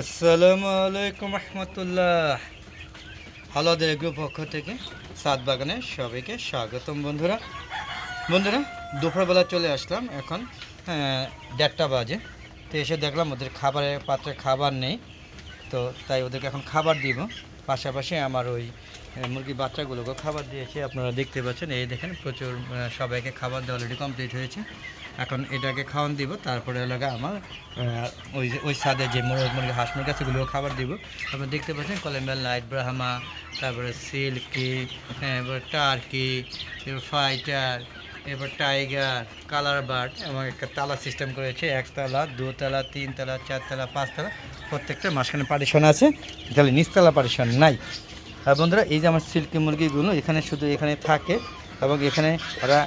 আসসালামু আলাইকুম রহমতুল্লাহ। আলাদের গ্রুপ পক্ষ থেকে সাত বাগানে সবাইকে স্বাগতম বন্ধুরা। বন্ধুরা, দুপুরবেলা চলে আসলাম এখন দেড়টা বাজে। তো এসে দেখলাম ওদের খাবারের পাত্রে খাবার নেই। তো তাই ওদেরকে এখন খাবার দিব। পাশাপাশি আমার ওই মুরগি বাচ্চাগুলোকে খাবার দিয়েছি। আপনারা দেখতে পাচ্ছেন, এই দেখেন প্রচুর সবাইকে খাবার দেওয়া অলরেডি কমপ্লিট হয়েছে। এখন এটাকে খাওয়ান দিব, তারপরে এলাকা আমার ওই ওই সাদে যে মুরগ মুরগি, হাঁস মুরগি আছে, ওগুলোও খাবার দিব। আপনি দেখতে পাচ্ছেন কলেম্বেল লাইট, ব্রাহ্মা, তারপরে সিল্কি, এবার টার্কি, এবার ফাইটার, এবার টাইগার, কালার বার্ড এবং একটা তালা সিস্টেম করেছে একতলা দোতলা তিনতলা চারতলা পাঁচতলা প্রত্যেকটা মাঝখানে পার্টিশন আছে, তাহলে নিচতলা পার্টিশন নাই। আর বন্ধুরা, এই যে আমার সিল্কি মুরগিগুলো, এখানে শুধু এখানে থাকে, এবং এখানে ওরা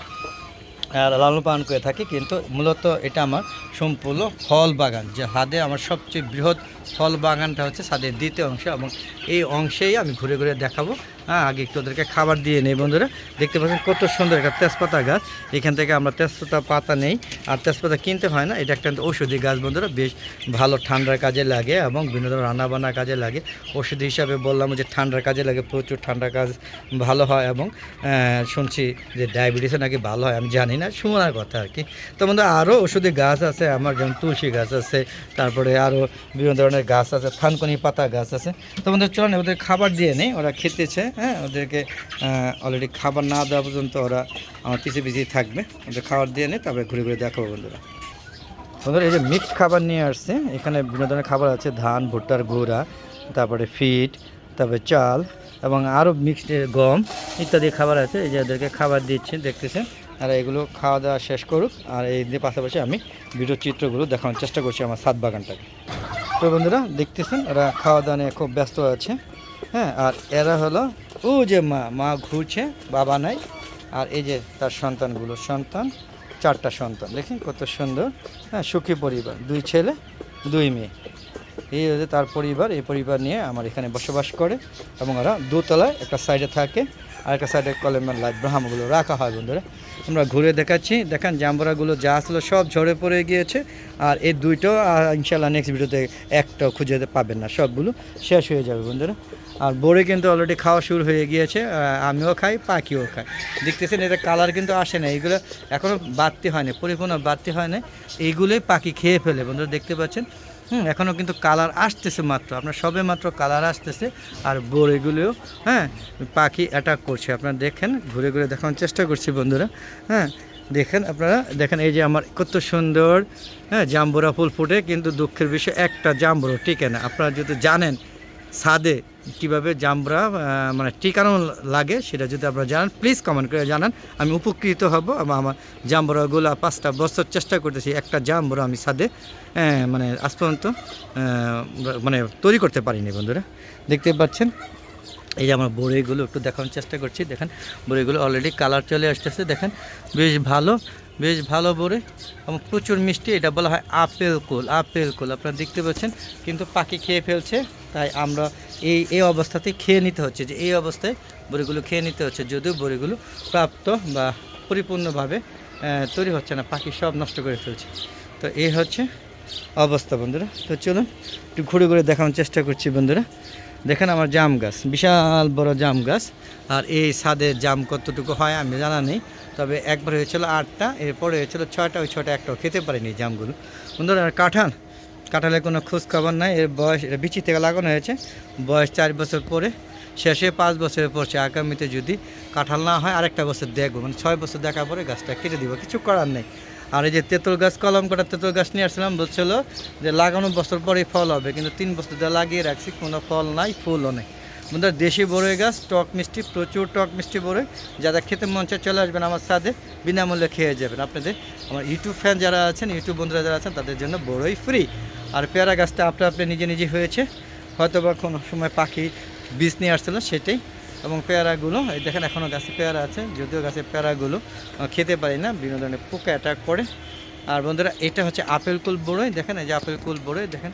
লালন পালন করে থাকি, কিন্তু মূলত এটা আমার সম্পূর্ণ ফল বাগান, যে হাদে আমার সবচেয়ে বৃহৎ ফল বাগানটা হচ্ছে ছাদের দ্বিতীয় অংশ এবং এই অংশেই আমি ঘুরে ঘুরে দেখাবো। হ্যাঁ আগে একটু ওদেরকে খাবার দিয়ে নেই, বন্ধুরা। দেখতে পাচ্ছেন কত সুন্দর একটা তেজপাতা গাছ। এখান থেকে আমরা তেজপাতা পাতা নেই। আর তেজপাতা কিনতে হয় না, এটা একটা ঔষধি গাছ, বন্ধুরা। বেশ ভালো ঠান্ডার কাজে লাগে এবং বিভিন্ন ধরনের রান্নাবান্নার কাজে লাগে। ওষুধ হিসাবে বললাম যে ঠান্ডার কাজে লাগে, প্রচুর ঠান্ডার কাজ ভালো হয় এবং শুনছি যে ডায়াবেটিসে নাকি ভালো হয়, আমি জানি না, শোনার কথা আর কি। তো বন্ধু আরও ওষুধি গাছ আছে, আমার যেমন তুলসী গাছ আছে, তারপরে আরও বিভিন্ন ধরনের গাছ আছে, থানকনি পাতা গাছ আছে। তো বন্ধু, চলেন ওদের খাবার দিয়ে নেই, ওরা খেতেছে। হ্যাঁ ওদেরকে অলরেডি খাবার না দেওয়া পর্যন্ত ওরা আমার পিছিয়ে পিছিয়ে থাকবে। ওদের খাবার দিয়ে নেই তারপরে ঘুরে ঘুরে দেখাবো বন্ধুরা। বন্ধুরা, এই যে মিক্সড খাবার নিয়ে আসছে, এখানে বিভিন্ন ধরনের খাবার আছে, ধান, ভুট্টার গুঁড়া, তারপরে ফিট তারপরে চাল, এবং আরও মিক্সড গম ইত্যাদি খাবার আছে। এই যে ওদেরকে খাবার দিচ্ছি, দেখতেছেন? আর এগুলো খাওয়া দাওয়া শেষ করুক, আর এই দিয়ে পাশাপাশি আমি ভিডিও চিত্রগুলো দেখানোর চেষ্টা করছি আমার সাত বাগানটাকে। তো বন্ধুরা, দেখতেছেন এরা খাওয়া দাওয়া নিয়ে খুব ব্যস্ত আছে। হ্যাঁ আর এরা হলো ও যে মা মা ঘুরছে, বাবা নাই। আর এই যে তার সন্তানগুলো, সন্তান, চারটা সন্তান। দেখেন কত সুন্দর। হ্যাঁ সুখী পরিবার। দুই ছেলে, দুই মেয়ে। এই হচ্ছে তার পরিবার, এই পরিবার নিয়ে আমার এখানে বসবাস করে এবং ওরা দোতলায় একটা সাইডে থাকে, আর একটা সাইডে কলেমের লাইট ব্রাহ্মগুলো রাখা হয় বন্ধুরা। আমরা ঘুরে দেখাচ্ছি, দেখেন জাম্বরাগুলো যা আসলো সব ঝরে পড়ে গিয়েছে, আর এই দুইটো ইনশাল্লাহ নেক্সট ভিডিওতে একটাও খুঁজে পাবেন না, সবগুলো শেষ হয়ে যাবে বন্ধুরা। আর বড়ে কিন্তু অলরেডি খাওয়া শুরু হয়ে গিয়েছে আমিও খাই, পাখিও খাই। দেখতেছেন এটা কালার কিন্তু আসে না, এইগুলো এখনও বাড়তি হয়নি পরিপূর্ণ বাড়তি হয় না, এইগুলোই পাখি খেয়ে ফেলে বন্ধুরা, দেখতে পাচ্ছেন? হুম এখনও কিন্তু কালার আসতেছে মাত্র। আপনার সবে মাত্র কালার আসতেছে। আর বড়িগুলোও হ্যাঁ পাখি অ্যাটাক করছে। আপনারা দেখেন, ঘুরে ঘুরে দেখানোর চেষ্টা করছি বন্ধুরা। হ্যাঁ দেখেন আপনারা, দেখেন এই যে আমার কত সুন্দর হ্যাঁ জাম্বুরা ফুল ফুটে, কিন্তু দুঃখের বিষয় একটা জাম্বুরও টিকে না। আপনারা যদি জানেন, ছাদে কীভাবে জাম্বরা আহ, মানে টিকানো লাগে সেটা যদি আপনারা জানান প্লিজ কমেন্ট করে জানান। আমি উপকৃত হব আমার জাম্বরাগুলো পাঁচটা বছর চেষ্টা করতেছি একটা জাম্বরা আমি আহ, মানে আজ পর্যন্ত মানে তৈরি করতে পারিনি বন্ধুরা। দেখতে পাচ্ছেন? এই যে আমার বড়িগুলো একটু দেখানোর চেষ্টা করছি দেখেন। বড়িগুলো অলরেডি কালার চলে আসতেছে দেখেন। বেশ ভালো। বেশ ভালো বড়ি এবং প্রচুর মিষ্টি, এটা বলা হয় আপেল কুল আপেল কুল। আপনারা দেখতে পাচ্ছেন, কিন্তু পাখি খেয়ে ফেলছে, তাই আমরা এই এই অবস্থাতে খেয়ে নিতে হচ্ছে যে এই অবস্থায় বড়িগুলো খেয়ে নিতে হচ্ছে, যদিও বড়িগুলো প্রাপ্ত বা পরিপূর্ণভাবে তৈরি হচ্ছে না, পাখি সব নষ্ট করে ফেলছে। তো এই হচ্ছে অবস্থা বন্ধুরা। তো চলুন, একটু ঘুরে ঘুরে দেখানোর চেষ্টা করছি বন্ধুরা। দেখেন আমার জাম গাছ, বিশাল বড় জাম গাছ। আর এই ছাদের জাম কতটুকু হয় আমি জানা নেই, তবে একবার হয়েছিল আটটা, এরপরে হয়েছিল ছয়টা, ওই ছয়টা একটাও খেতে পারিনি জামগুলো। বন্ধুরা, আর কাঁঠাল, কাঁঠালের কোনো খোঁজ খবর নাই, এর বয়স, এটা বিচি থেকে লাগানো হয়েছে, বয়স চার বছর পরে, শেষে পাঁচ বছরে পড়ছে আগামীতে যদি কাঁঠাল না হয়, আরেকটা বছর দেখব মানে ছয় বছর দেখার পরে গাছটা কেটে দিব, কিছু করার নেই। আর এই যে তেঁতুল গাছ কলম কটা তেঁতুল গাছ নিয়ে আসছিলাম বলছিল যে লাগানো বছর পরেই ফল হবে, কিন্তু তিন বছর ধরে লাগিয়ে রাখছি, কোনো ফল নাই, ফুলও নেই। বন্ধুরা, দেশি বড়ই গাছ, টক মিষ্টি, প্রচুর টক মিষ্টি বড়ই। যারা খেতে চায় চলে আসবেন আমার সাথে, বিনামূল্যে খেয়ে যাবেন। আপনাদের, আমার ইউটিউব ফ্যান যারা আছেন ইউটিউব বন্ধুরা যারা আছেন, তাদের জন্য বড়ই ফ্রি আর পেয়ারা গাছটা আপনি আপনি নিজে নিজে হয়েছে। হয়তো বা কোনো সময় পাখি বীজ নিয়ে আসছিল, সেটাই এবং পেয়ারাগুলো, এই দেখেন এখনও গাছে পেয়ারা আছে, যদিও গাছের পেয়ারাগুলো খেতে পারি না বিভিন্ন ধরনের পোকা অ্যাটাক করে। আর বন্ধুরা, এটা হচ্ছে আপেল কুল বড়ই, দেখেন এই যে আপেল কুল বড়ই, দেখেন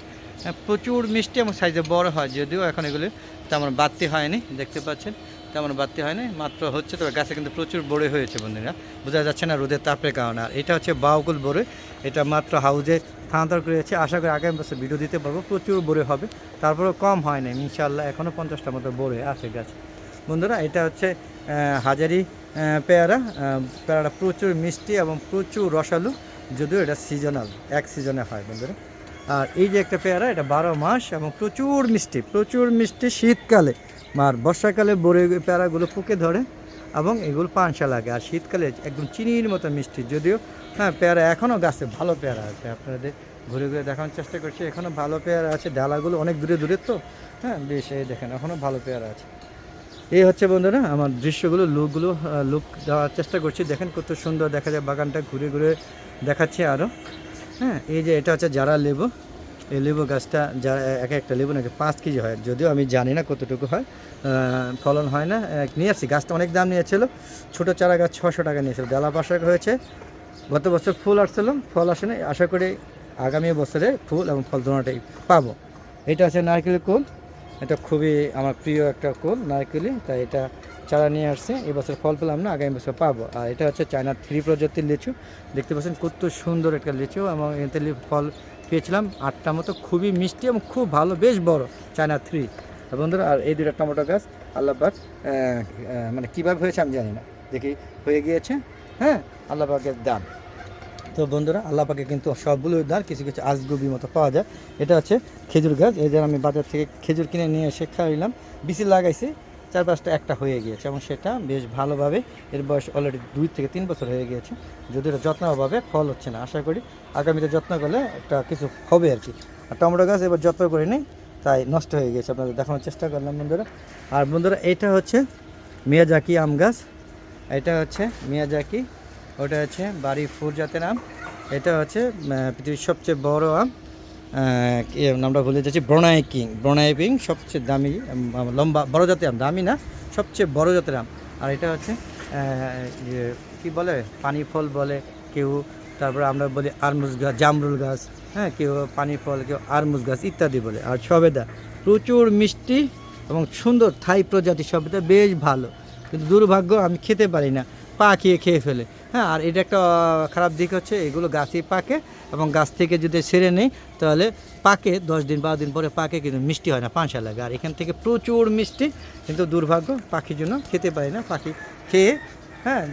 প্রচুর মিষ্টি এবং সাইজে বড় হয়, যদিও এখন এগুলো তেমন বাড়তি হয়নি, দেখতে পাচ্ছেন, তেমন বাড়তি হয়নি, মাত্র হচ্ছে, তবে গাছে কিন্তু প্রচুর বড়ে হয়েছে বন্ধুরা, বোঝা যাচ্ছে না রোদের তাপের কারণে। আর এটা হচ্ছে বাউকুল বড়ে এটা মাত্র হাউজে স্থানান্তর করেছে, আশা করি আগামী বছর ভিডিও দিতে পারব, প্রচুর বড়ে হবে, তারপরেও কম হয় না ইনশাল্লাহ এখনও পঞ্চাশটার মতো বড়ে আছে গাছে। বন্ধুরা, এটা হচ্ছে হাজারি পেয়ারা। পেয়ারাটা প্রচুর মিষ্টি এবং প্রচুর রসালু, যদিও এটা সিজনাল এক সিজনে হয় বন্ধুরা। আর এই যে একটা পেয়ারা, এটা বারো মাস এবং প্রচুর মিষ্টি প্রচুর মিষ্টি শীতকালে। আর বর্ষাকালে বড়ে পেয়ারাগুলো পুকে ধরে এবং এগুলো পানসা লাগে। আর শীতকালে একদম চিনির মতো মিষ্টি, যদিও হ্যাঁ পেয়ারা এখনও গাছে ভালো পেয়ারা আছে। আপনাদের ঘুরে ঘুরে দেখানোর চেষ্টা করছি এখনও ভালো পেয়ারা আছে। ডালাগুলো অনেক দূরে দূরে তো হ্যাঁ বেশ, এই দেখেন এখনও ভালো পেয়ারা আছে। এই হচ্ছে বন্ধুরা আমার দৃশ্যগুলো লুকগুলো লুক দেওয়ার চেষ্টা করছি। দেখেন কত সুন্দর দেখা যায়, বাগানটা ঘুরে ঘুরে দেখাচ্ছে আরও হ্যাঁ এই যে এটা হচ্ছে যারা লেবু। এই লেবু গাছটা যা, এক একটা লেবু নাকি পাঁচ কেজি হয়। যদিও আমি জানি না কতটুকু হয় ফলন হয় না। নিয়ে আসছি। গাছটা অনেক দাম নিয়েছিল। ছোটো চারা গাছ ছশো টাকা নিয়েছিল। ডালা পাশা হয়েছে। গত বছর ফুল আসছিল, ফল আসেনি। আশা করি আগামী বছরে ফুল এবং ফল দুটোটাই পাবো। এটা হচ্ছে নারকেল কুল। এটা খুবই আমার প্রিয় একটা কুল নারকেলি তাই এটা চারা নিয়ে আসছে। এবছর ফল পেলাম না, আগামী বছর পাবো। আর এটা হচ্ছে চায়না থ্রি প্রজাতির লিচু। দেখতে পাচ্ছেন কত সুন্দর একটা লিচু এবং এতে ফল পেয়েছিলাম। আটটা মতো খুবই মিষ্টি এবং খুব ভালো, বেশ বড় চায়না থ্রি। বন্ধুরা, আর এই দুটো টমেটো গাছ আল্লাহবাক মানে কীভাবে হয়েছে আমি জানি না। দেখি, হয়ে গিয়েছে হ্যাঁ আল্লাহবাকের দান। তো বন্ধুরা আল্লাপাকে কিন্তু সবগুলো দান কিছু কিছু আজগুবি মতো পাওয়া যায়। এটা হচ্ছে খেজুর গাছ, এই যে আমি বাজার থেকে খেজুর কিনে নিয়ে এসে খাইলাম বিচি লাগাইছি চার পাঁচটা একটা হয়ে গিয়েছে এবং সেটা বেশ ভালোভাবে এর বয়স অলরেডি দুই থেকে তিন বছর হয়ে গিয়েছে। যদি এটা যত্ন অভাবে ফল হচ্ছে না, আশা করি আগামীতে যত্ন করলে একটা কিছু হবে আর কি। আর টমেটো গাছ এবার যত্ন করে নিই, তাই নষ্ট হয়ে গেছে আপনাদের দেখানোর চেষ্টা করলাম বন্ধুরা। আর বন্ধুরা, এটা হচ্ছে মিয়াজাকি আম গাছ, এটা হচ্ছে মিয়াজাকি ওটা হচ্ছে বাড়ি ফুল জাতের আম এটা হচ্ছে পৃথিবীর সবচেয়ে বড় আম নামটা ভুলে যাচ্ছি ব্রোনাই কিং। ব্রোনাই কিং সবচেয়ে দামি লম্বা বড় জাতের আম দামি না সবচেয়ে বড় জাতের আম। আর এটা হচ্ছে ইয়ে, কি বলে পানি ফল বলে কেউ তারপরে আমরা বলি আরমুজ গাছ জামরুল গাছ হ্যাঁ কেউ পানি ফল কেউ আরমুজ গাছ ইত্যাদি বলে। আর সবেদা প্রচুর মিষ্টি এবং সুন্দর থাই প্রজাতি সবেদা বেশ ভালো। কিন্তু দুর্ভাগ্য আমি খেতে পারি না। পাকিয়ে খেয়ে ফেলে। হ্যাঁ আর এটা একটা খারাপ দিক হচ্ছে, এগুলো গাছই পাকে এবং গাছ থেকে যদি ছেড়ে নেই, তাহলে পাকে, দশ দিন, বারো দিন পরে পাকে কিন্তু মিষ্টি হয় না পাঁচা লাগে। আর এখান থেকে প্রচুর মিষ্টি, কিন্তু দুর্ভাগ্য, পাখির জন্য খেতে পারি না, পাখি খেয়ে হ্যাঁ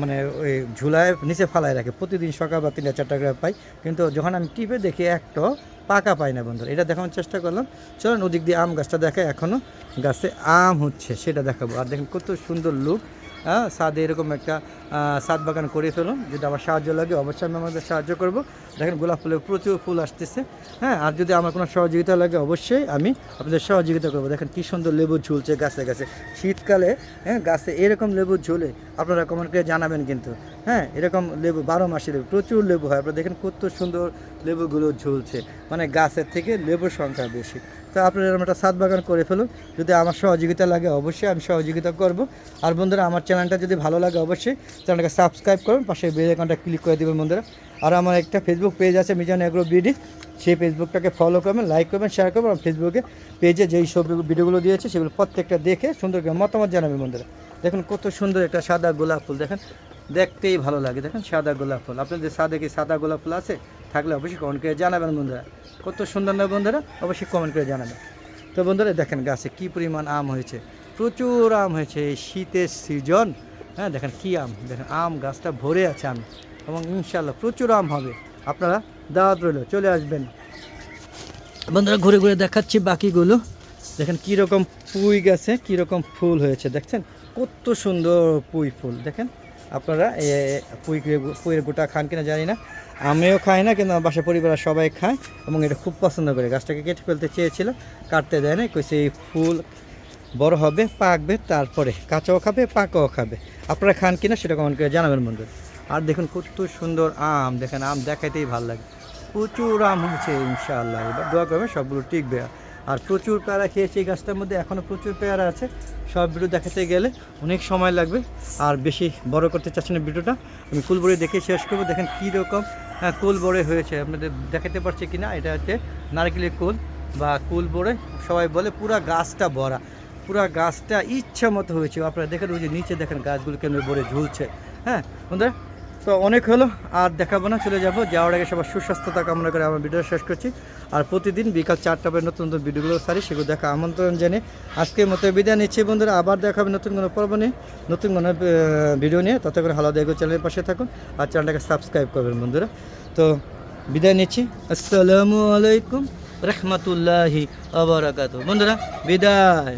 মানে ওই ঝুলায় নিচে ফালায় রাখে। প্রতিদিন সকাল বা তিনটা, চারটা করে পাই, কিন্তু যখন আমি টিপে দেখি একটা পাকা পাই না বন্ধুরা, এটা দেখানোর চেষ্টা করলাম। চলুন ওদিক দিয়ে আম গাছটা দেখে এখনও গাছে আম হচ্ছে, সেটা দেখাবো। আর দেখেন কত সুন্দর লুক হ্যাঁ সাদে এরকম একটা সাদ বাগান করে ফেলুন, যদি আমার সাহায্য লাগে, অবশ্যই আমি আমাদের সাহায্য করব। দেখেন গোলাপ ফুলের প্রচুর ফুল আসতেছে হ্যাঁ আর যদি আমার কোনো সহযোগিতা লাগে, অবশ্যই আমি আপনাদের সহযোগিতা করব। দেখেন কী সুন্দর লেবু ঝুলছে গাছে গাছে। শীতকালে হ্যাঁ গাছে এরকম লেবু ঝুলে, আপনারা কমেন্ট করে জানাবেন কিন্তু হ্যাঁ এরকম লেবু বারো মাসে লেবু, প্রচুর লেবু হয়। আপনারা দেখেন কত সুন্দর লেবুগুলো ঝুলছে মানে গাছের থেকে লেবুর সংখ্যা বেশি। তো আপনারা এরকম একটা সাত বাগান করে ফেলুন। যদি আমার সহযোগিতা লাগে অবশ্যই আমি সহযোগিতা করব। আর বন্ধুরা, আমার চ্যানেলটা যদি ভালো লাগে অবশ্যই চ্যানেলটাকে সাবস্ক্রাইব করুন, পাশে বেল আইকনটা ক্লিক করে দেবেন বন্ধুরা। আর আমার একটা ফেসবুক পেজ আছে মিজান এগ্রো বিডি সেই ফেসবুকটাকে ফলো করবেন লাইক করবেন শেয়ার করবেন। আর ফেসবুকে পেজে যেই সব ভিডিওগুলো দিয়েছে, সেগুলো প্রত্যেকটা দেখে সুন্দর করে মতামত জানাবেন বন্ধুরা। দেখুন কত সুন্দর একটা সাদা গোলাপ ফুল, দেখেন। দেখতেই ভালো লাগে, দেখেন সাদা গোলাপ ফুল। আপনাদের সাদা কি সাদা গোলাপ ফুল আছে? থাকলে অবশ্যই কমেন্ট করে জানাবেন বন্ধুরা। কত সুন্দর না বন্ধুরা? অবশ্যই কমেন্ট করে জানাবেন। তো বন্ধুরা, দেখেন গাছে কি পরিমাণ আম হয়েছে। প্রচুর আম হয়েছে শীতের সিজন হ্যাঁ দেখেন কি আম। দেখেন, আম গাছটা ভরে আছে আম। এবং ইনশাল্লাহ প্রচুর আম হবে। আপনারা দাওয়াত রইল, চলে আসবেন। বন্ধুরা, ঘুরে ঘুরে দেখাচ্ছি বাকিগুলো। দেখেন কীরকম পুঁই গাছে কীরকম ফুল হয়েছে, দেখছেন? কত সুন্দর পুঁই ফুল, দেখেন? আপনারা পুঁই পুঁইয়ের গোটা খান কিনা জানি না। আমিও খাই না, কিন্তু আমার বাসা পরিবারের সবাই খায় এবং এটা খুব পছন্দ করে। গাছটাকে কেটে ফেলতে চেয়েছিল, কাটতে দেয় না কইছে এই ফুল বড় হবে, পাকবে, তারপরে কাঁচাও খাবে, পাকাও খাবে। আপনারা খান কিনা সেটা কমেন্ট করে জানাবেন বন্ধু আর দেখুন কত সুন্দর আম, দেখেন আম দেখাইতেই ভালো লাগে। প্রচুর আম হয়েছে, ইনশাআল্লাহ। এবার দোয়া করবে সবগুলো টিকবে। আর প্রচুর পেয়ারা খেয়েছে এই গাছটার মধ্যে এখনও প্রচুর পেয়ারা আছে। সব ভিডিও দেখাতে গেলে অনেক সময় লাগবে। আর বেশি বড় করতে চাচ্ছি না ভিডিওটা। আমি কুলবড়ে দেখে শেষ করব। দেখেন কীরকম কুল বড়ে হয়েছে। আপনাদের দেখাতে পারছি কি না এটা হচ্ছে নারকেলের কুল বা কুল বড়ে সবাই বলে পুরা গাছটা ভরা। পুরো গাছটা ইচ্ছা মতো হয়েছে। আপনারা দেখেন ওই যে নিচে দেখেন গাছগুলো কেমন ভরে ঝুলছে। হ্যাঁ বন্ধুরা তো অনেক হলো, আর দেখাবো না, চলে যাব। যাওয়ার আগে সবার সুস্বাস্থ্যতা কামনা করে আমার ভিডিও শেষ করছি। আর প্রতিদিন বিকাল চারটা পরে নতুন নতুন ভিডিওগুলো সারি, সেগুলো দেখা আমন্ত্রণ জেনে। আজকের মতো বিদায় নিচ্ছি বন্ধুরা, আবার দেখাবে নতুন কোনো পর্ব নিয়ে, নতুন কোনো ভিডিও নিয়ে। তত করে হালা দেখো চ্যানেলের পাশে থাকুন আর চ্যানেলটাকে সাবস্ক্রাইব করবেন বন্ধুরা। তো বিদায় নিচ্ছি। আসসালামু আলাইকুম, রহমতুল্লাহি আবরাকাত বন্ধুরা, বিদায়।